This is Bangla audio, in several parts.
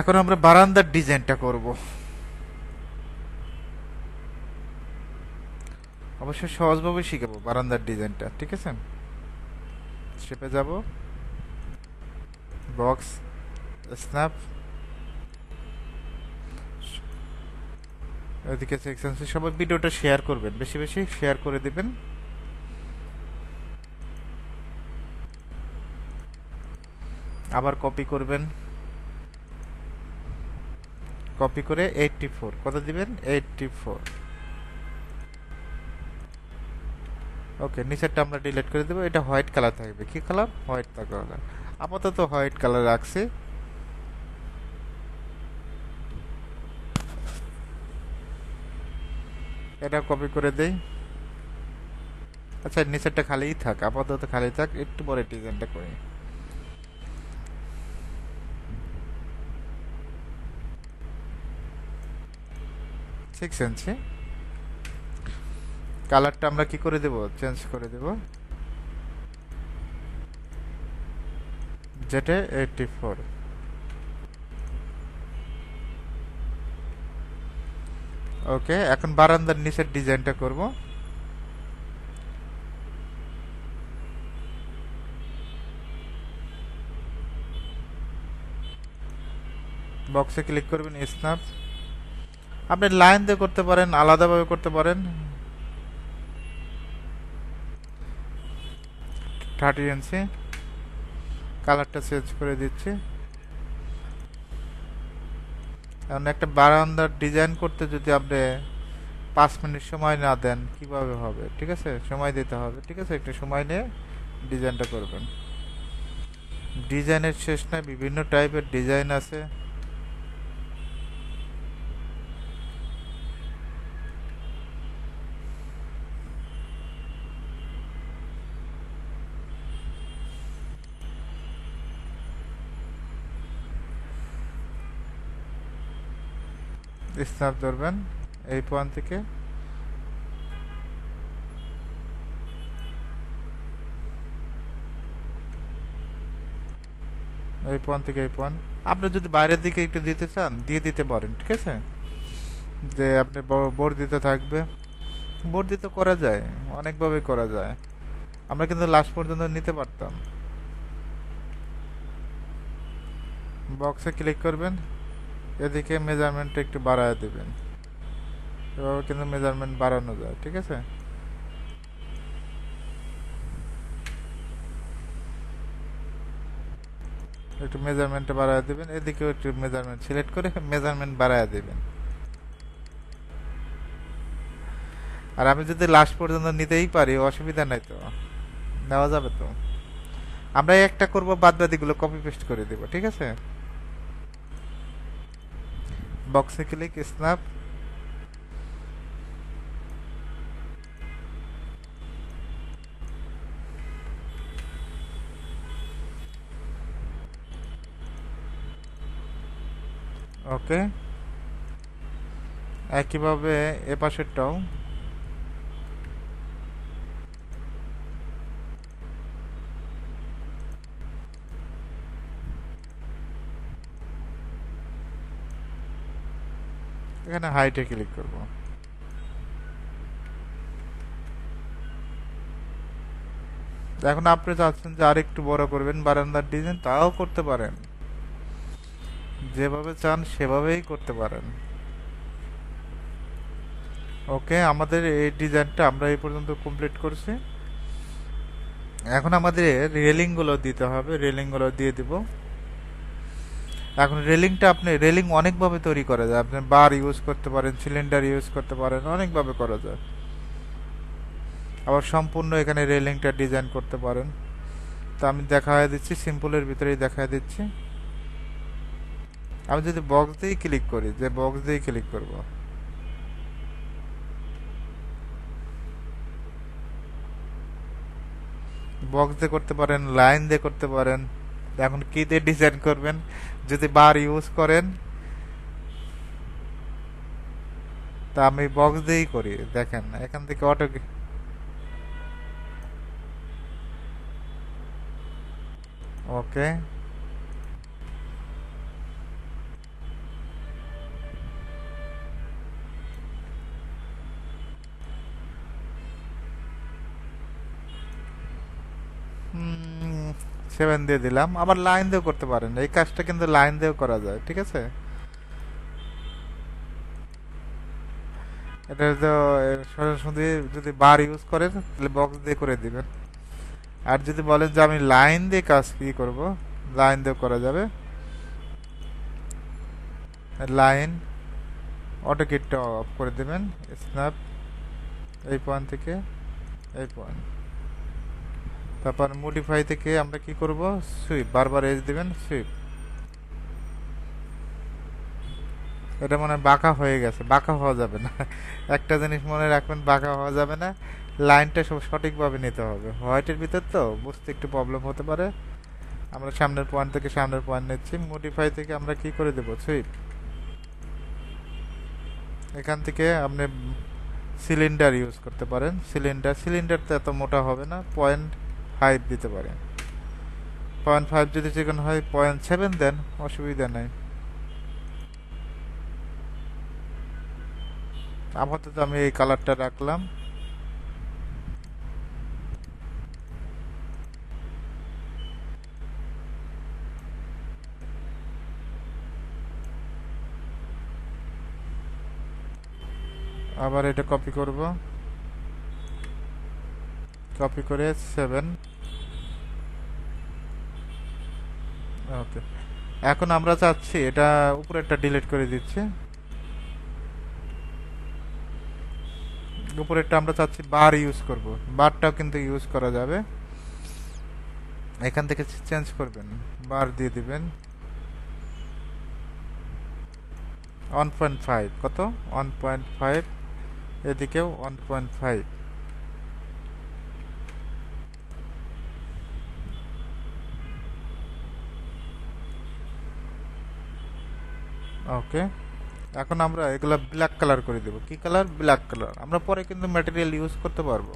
এখন আমরা বারান্দার ডিজাইনটা করব। অবশ্যই সহজভাবে শিখাবো বারান্দার ডিজাইনটা, ঠিক আছে? স্টেপে যাব। Box, snap. ওইদিকে সেকশন সবাই ভিডিওটা শেয়ার করবেন, বেশি বেশি শেয়ার করে দিবেন। আবার কপি করবেন। কপি করে এইটটি ফোর। কত দিবেন? Eighty four. ওকে, নিচেরটা আমরা ডিলিট করে দেবো। এটা হোয়াইট কালার থাকবে। কি কালার? White colour. আপাতত হোয়াইট কালার রাখছি। এটা কপি করে দেই। আচ্ছা নিচেরটা খালিই থাক। আপাতত খালি থাক। একটু পরে ডিজাইনটা করি। সিক্স ইঞ্চি কালারটা আমরা কি করে দেব? চেঞ্জ করে দেব। যেটা এইটটি ফোর। ওকে, এখন বারান্দার নিচের ডিজাইনটা করব। বক্সে ক্লিক করবেন স্ন্যাপ। আপনি লাইন দিয়ে করতে পারেন, আলাদাভাবে করতে পারেন। Thirty inch. কালারটা চেঞ্জ করে দিচ্ছি। এখন একটা বারান্দার ডিজাইন করতে যদি আপনি পাঁচ মিনিট সময় না দেন, কীভাবে হবে? ঠিক আছে? সময় দিতে হবে। ঠিক আছে? একটু সময় নিয়ে ডিজাইনটা করবেন। ডিজাইনের শেষ নাই, বিভিন্ন টাইপের ডিজাইন আছে। স্ন্যাপ ধরবেন এই পয়েন্ট থেকে। এই পয়েন্ট থেকে এই পয়েন্ট আপনি যদি বাইরের দিকে একটু দিতে চান, দিয়ে দিতে পারেন, ঠিক আছে? যে আপনি বর্ধিত থাকবে। বর্ধিত করা যায়, অনেকভাবে করা যায়। আমরা কিন্তু লাস্ট পর্যন্ত নিতে পারতাম। বক্সে ক্লিক করবেন। এদিকে মেজারমেন্টটা একটু বাড়ায় দেবেন। এভাবে কিন্তু মেজারমেন্ট বাড়ানো যায়, ঠিক আছে? একটু মেজারমেন্টটা বাড়ায় দেবেন, এদিকেও একটু মেজারমেন্ট সিলেক্ট করে মেজারমেন্ট বাড়ায় দেবেন। আর আমি যদি লাস্ট পর্যন্ত নিতেই পারি, অসুবিধা নাই তো। নেওয়া যাবে তো? আমরা একটা করব বাদ বাদিগুলো কপি পেস্ট করে দেব, ঠিক আছে? বক্সে ক্লিক স্ন্যাপ ওকে একইভাবে এ পাশেরটাও এখানে হাইটে ক্লিক করব। এখন আপনি চাচ্ছেন যে আর একটু বড় করবেন, বারান্দার ডিজাইন তাও করতে পারেন। যেভাবে চান সেভাবেই করতে পারেন। ওকে আমাদের এই ডিজাইনটা আমরা এই পর্যন্ত কমপ্লিট করছি। এখন আমাদের রেলিংগুলো দিতে হবে রেলিংগুলো দিয়ে দিব। এখন রেলিংটা আপনি, রেলিং অনেকভাবে তৈরি করা যায়। আপনি বার ইউজ করতে পারেন, সিলিন্ডার ইউজ করতে পারেন, অনেকভাবে করা যায়। আবার সম্পূর্ণ এখানে রেলিংটা ডিজাইন করতে পারেন। তো আমি দেখা দিচ্ছি, সিম্পলের ভিতরেই দেখা দিচ্ছি। আমি যদি বক্স দিয়েই ক্লিক করি, যে বক্স দিয়েই ক্লিক করব। বক্স দিয়ে করতে পারেন, লাইন দিয়ে করতে পারেন। এখন কি দিয়ে ডিজাইন করবেন? যদি বার ইউজ করেন, তা আমি বক্স দিয়েই করি। দেখেন, এখান থেকে অটো ওকে সেভেন দিয়ে দিলাম, আবার লাইন দিয়েও করতে পারেন। এই কাজটা কিন্তু লাইন দিয়েও করা যায়, ঠিক আছে? এটা তো সরাসরি যদি বার ইউজ করেন, তাহলে বক্স দিয়ে করে দিবেন। আর যদি বলেন যে আমি লাইন দিয়ে কাজ কি করব লাইন দিয়ে করা যাবে। লাইন অটো কিটটা অফ করে দেবেন স্ন্যাপ এই পয়েন্ট থেকে, এই পয়েন্ট তারপর মডিফাই থেকে আমরা কি করব? সুইপ বারবার এজ দিবেন সুইপ এটা মনে বাঁকা হয়ে গেছে, বাঁকা হওয়া যাবে না। একটা জিনিস মনে রাখবেন, বাঁকা হওয়া যাবে না। লাইনটা সব সঠিকভাবে নিতে হবে। হোয়াইটের ভিতর তো বুঝতে একটু প্রবলেম হতে পারে। আমরা সামনের পয়েন্ট থেকে সামনের পয়েন্ট নিচ্ছি। মডিফাই থেকে আমরা কি করে দেবো? সুইপ এখান থেকে আপনি সিলিন্ডার ইউজ করতে পারেন। সিলিন্ডার সিলিন্ডার তো এত মোটা হবে না। পয়েন্ট ফাইভ দিতে পারেন পয়েন্ট ফাইভ যদি চিকেন হয় পয়েন্ট সেভেন দেন, অসুবিধা নেই। আপাতত আমি এই কালারটা রাখলাম। আবার এটা কপি করব। কপি করে সেভেন ওকে এখন আমরা চাচ্ছি এটা উপরে একটা ডিলিট করে দিচ্ছি। উপরেরটা আমরা চাচ্ছি বার ইউজ করব। বারটাও কিন্তু ইউজ করা যাবে। এখান থেকে চেঞ্জ করবেন। বার দিয়ে দিবেন। ওয়ান পয়েন্ট ফাইভ কত? ওয়ান পয়েন্ট ফাইভ এদিকেও ওয়ান পয়েন্ট ফাইভ ওকে এখন আমরা এগুলা ব্ল্যাক কালার করে দেবো। কি কালার ব্ল্যাক কালার আমরা পরে কিন্তু ম্যাটেরিয়াল ইউজ করতে পারব।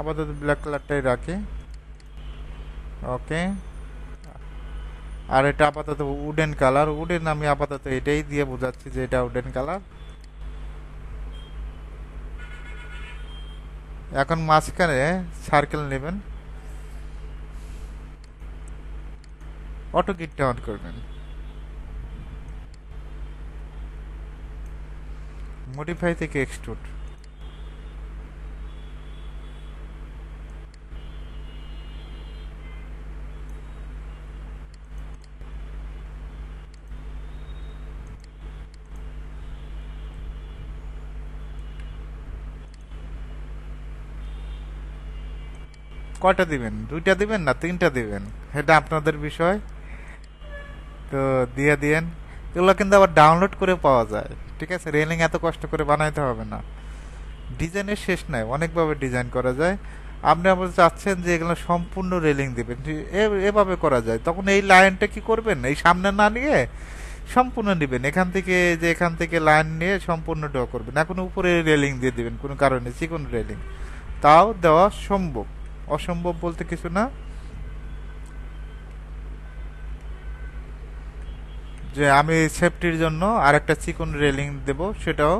আপাতত ব্ল্যাক কালারটাই রাখি। ওকে আর এটা আপাতত উডেন কালার উডেন আমি আপাতত এটাই দিয়ে বোঝাচ্ছি যে এটা উডেন কালার এখন মাঝখানে সার্কেল নেবেন। অটো কিটটা অন করবেন মডিফাই থেকে এক্সট্রুড কয়টা দিবেন? দুইটা দিবেন না তিনটা দিবেন? সেটা আপনাদের বিষয়। তো দিয়ে দিয়েন। এগুলো কিন্তু আবার ডাউনলোড করে পাওয়া যায়। ঠিক আছে? রেলিং এত কষ্ট করে বানাইতে হবে না। ডিজাইনের শেষ নাই, অনেকভাবে ডিজাইন করা যায়। আপনি আবার চাচ্ছেন যে এগুলো সম্পূর্ণ রেলিং দেবেন। এভাবে করা যায়। তখন এই লাইনটা কি করবেন? এই সামনে না নিয়ে সম্পূর্ণ নেবেন। এখান থেকে যে এখান থেকে লাইন নিয়ে সম্পূর্ণ ড্র করবেন। এখন উপরে রেলিং দিয়ে দেবেন, কোনো কারণে চিকন রেলিং তাও দেওয়া সম্ভব। অসম্ভব বলতে কিছু না। যে আমি সেফটির জন্য আর একটা চিকন রেলিং দেব, সেটাও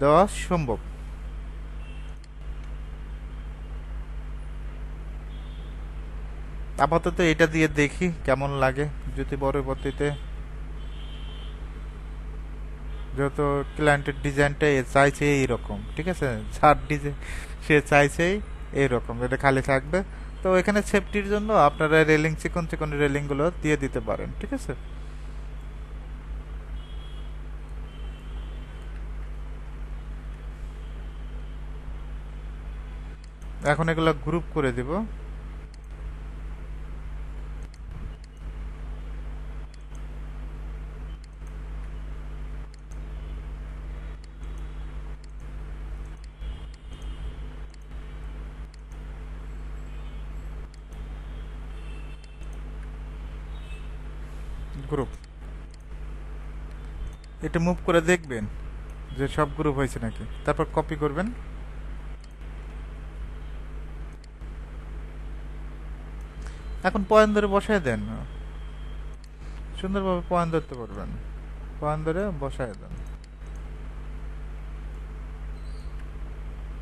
দেওয়া সম্ভব। আপাতত এটা দিয়ে দেখি কেমন লাগে, যদি পরবর্তীতে যত ক্লায়েন্টের ডিজাইনটা এ চাইছে এইরকম, ঠিক আছে? ছাড় ডিজাইন সে চাইছে এইরকম, এটা খালি থাকবে। তো এখানে সেফটির জন্য আপনারা রেলিং চিকন চিকন রেলিংগুলো দিয়ে দিতে পারেন, ঠিক আছে? এখন এগুলো গ্রুপ করে দিব। গ্রুপ এটা মুভ করে দেখবেন যে সব গ্রুপ হয়েছে নাকি। তারপর কপি করবেন। এখন পয়েন্ট ধরে বসায় দেন। সুন্দরভাবে পয়েন্ট ধরতে পারবেন। পয়েন্ট ধরে বসায় দেন।